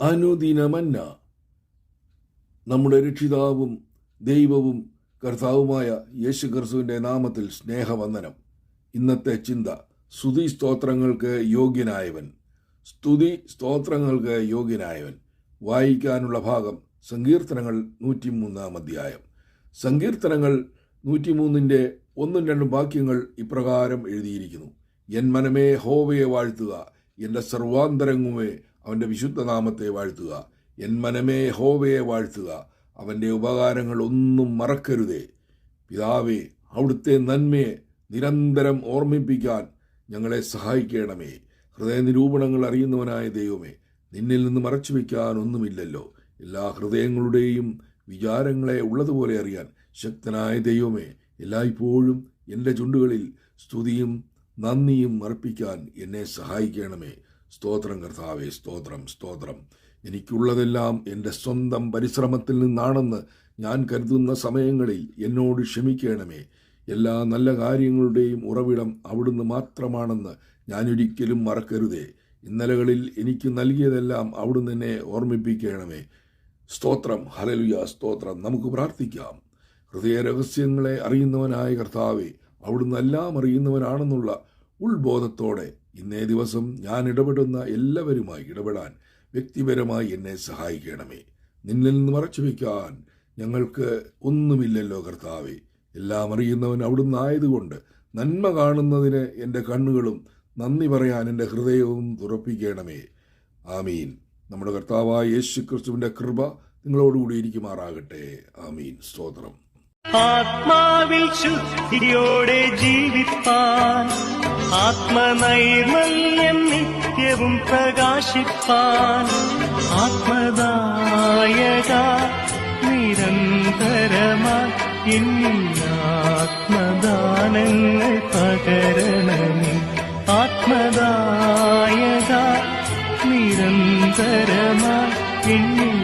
അനുദിനമന്ന. നമ്മുടെ രക്ഷിതാവും ദൈവവും കർത്താവുമായ യേശു ക്രിസ്തുവിന്റെ നാമത്തിൽ സ്നേഹവന്ദനം. ഇന്നത്തെ ചിന്ത സ്തുതി സ്തോത്രങ്ങൾക്ക് യോഗ്യനായവൻ. സ്തുതി സ്തോത്രങ്ങൾക്ക് യോഗ്യനായവൻ. വായിക്കാനുള്ള ഭാഗം സങ്കീർത്തനങ്ങൾ നൂറ്റിമൂന്നാം അധ്യായം. സങ്കീർത്തനങ്ങൾ നൂറ്റിമൂന്നിന്റെ ഒന്നും രണ്ടും വാക്യങ്ങൾ ഇപ്രകാരം എഴുതിയിരിക്കുന്നു. എൻ മനമേ ഹോവയെ വാഴ്ത്തുക എന്റെ സർവാന്തരങ്ങുമേ അവന്റെ വിശുദ്ധ നാമത്തെ വാഴ്ത്തുക. എൻ മനമേ ഹോവയെ വാഴ്ത്തുക. അവന്റെ ഉപകാരങ്ങൾ ഒന്നും മറക്കരുതേ. പിതാവേ അവിടുത്തെ നന്മയെ നിരന്തരം ഓർമ്മിപ്പിക്കാൻ ഞങ്ങളെ സഹായിക്കണമേ. ഹൃദയ നിരൂപണങ്ങൾ അറിയുന്നവനായ ദൈവമേ നിന്നിൽ നിന്ന് മറച്ചു വയ്ക്കാൻ ഒന്നുമില്ലല്ലോ. എല്ലാ ഹൃദയങ്ങളുടെയും വിചാരങ്ങളെ ഉള്ളതുപോലെ അറിയാൻ ശക്തനായ ദൈവമേ എല്ലായ്പ്പോഴും എന്റെ ചുണ്ടുകളിൽ സ്തുതിയും നന്ദിയും അർപ്പിക്കാൻ എന്നെ സഹായിക്കണമേ. സ്തോത്രം കർത്താവേ സ്തോത്രം സ്തോത്രം. എനിക്കുള്ളതെല്ലാം എന്റെ സ്വന്തം പരിശ്രമത്തിൽ നിന്നാണെന്ന് ഞാൻ കരുതുന്ന സമയങ്ങളിൽ എന്നോട് ക്ഷമിക്കണമേ. എല്ലാ നല്ല കാര്യങ്ങളുടെയും ഉറവിടം അവിടുന്ന് മാത്രമാണെന്ന് ഞാൻ ഒരിക്കലും മറക്കരുതേ. ഇന്നലകളിൽ എനിക്ക് നൽകിയതെല്ലാം അവിടുന്ന് എന്നെ ഓർമ്മിപ്പിക്കണമേ. സ്തോത്രം ഹലലുയ സ്തോത്രം. നമുക്ക് പ്രാർത്ഥിക്കാം. ഹൃദയ രഹസ്യങ്ങളെ അറിയുന്നവനായ കർത്താവെ അവിടുന്ന് എല്ലാം അറിയുന്നവനാണെന്നുള്ള ഉൾബോധത്തോടെ ഇന്നേ ദിവസം ഞാൻ ഇടപെടുന്ന എല്ലാവരുമായി ഇടപെടാൻ വ്യക്തിപരമായി എന്നെ സഹായിക്കണമേ. നിന്നിൽ നിന്ന് മറച്ചു വയ്ക്കാൻ ഞങ്ങൾക്ക് ഒന്നുമില്ലല്ലോ കർത്താവെ. എല്ലാം അറിയുന്നവൻ അവിടുന്ന് ആയതുകൊണ്ട് നന്മ കാണുന്നതിന് എന്റെ കണ്ണുകളും നന്ദി പറയാൻ എന്റെ ഹൃദയവും തുറപ്പിക്കണമേ. ആമീൻ. നമ്മുടെ കർത്താവായ യേശു ക്രിസ്തുവിന്റെ കൃപ നിങ്ങളോടുകൂടി ഇരിക്കുമാറാകട്ടെ. ആമീൻ. സ്തോത്രം. ആത്മാവിൽ ശുദ്ധിയോടെ ജീവിപ്പാൻ ആത്മനൈർമല്യം നിത്യവും പ്രകാശിപ്പാൻ ആത്മദായക നിരന്തരമായി എന്നിൽ ആത്മദാനങ്ങൾ പകരണമേ. ആത്മദായക നിരന്തരമായി എന്നിൽ